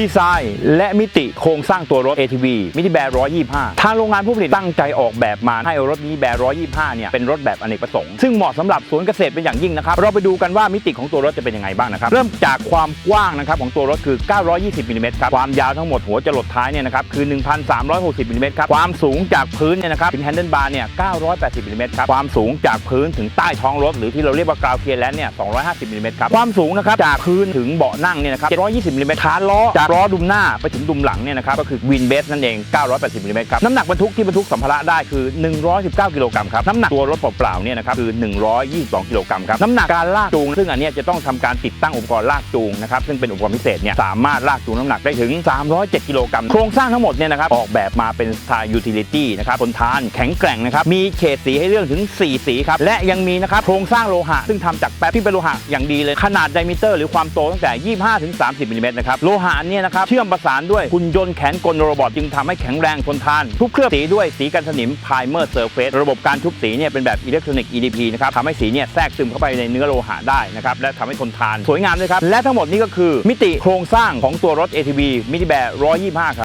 ดีไซน์ และมิติโครงสร้างตัวรถ ATV มินิแบร์125 ทางโรงงานผู้ผลิตตั้งใจออกแบบมาให้รถมินิแบร์125 เนี่ย เป็นรถแบบอเนกประสงค์ ซึ่งเหมาะสำหรับสวนเกษตรเป็นอย่างยิ่งนะครับ เราไปดูกันว่ามิติของตัวรถจะเป็นยังไงบ้างนะครับ เริ่มจากความกว้างนะครับของตัวรถคือ 920มิลลิเมตรครับ ความยาวทั้งหมดหัวจรดท้ายเนี่ยนะครับคือ 1,360มิลลิเมตรครับ ความสูงจากพื้นเนี่ยนะครับถึงแฮนเดิลบาร์เนี่ย 980มิลลิเมตรครับ ความสูงจากพื้นถึงใต้ท้องรถหรือที่เราเรียกว่ากราวเคลียร์แลนด์เนี่ย 250มิลลิเมตรครับ ความสูงนะครับจากพื้นถึงเบาะนั่งเนี่ยนะครับ720มิลลิเมตรฐานล้อจากล้อดุมหน้าไปถึงดุมหลังเนี่ยนะครับก็คือวินเบสนั่นเอง 980มิลลิเมตรครับน้ำหนักบรรทุกที่บรรทุกสัมภาระได้คือ 119 กิโลกรัมครับน้ำหนักตัวรถเปล่าๆเนี่ยนะครับคือ 122 กิโลกรัมครับน้ำหนักการลากจูง ซึ่งอันนี้จะต้องทำการติดตั้งอุปกรณ์ลากจูงนะครับซึ่งเป็นอุปกรณ์พิเศษเนี่ยสามารถลากจูงน้ำหนักได้ถึง 307 กิโลกรัมโครงสร้างทั้งหมดเนี่ยนะครับออกแบบมาเป็นสไตล์ยูทิลิตี้นะครับทนทานแข็งแกร่งนะครับมีเฉดสีให้เลือกถึง 4 สีครับและยังมีนะครับโครงสร้างโลหะ ซึ่งทำจากแป๊บที่เป็นโลหะอย่างดีเลยขนาดไดมิเตอร์ หรือความโตตั้งแต่ 25-30มิลลิเมตรนะครับโลหะอันเนี่ยนะครับเชื่อมประสานด้วยหุ่นยนต์แขนกลโรบอทจึงทำให้แข็งแรงทนทาน ทุกเคลือบสีด้วยสีกันสนิมไพรเมอร์เซอร์เฟสระบบการทุบสีเนี่ยเป็นแบบอิเล็กทรอนิกส์ EDP นะครับทำให้สีเนี่ยแทรกซึมเข้าไปในเนื้อโลหะได้นะครับและทำให้ทนทานสวยงามด้วยครับและทั้งหมดนี้ก็คือมิติโครงสร้างของตัวรถ ATV Mini Bear 125ครับ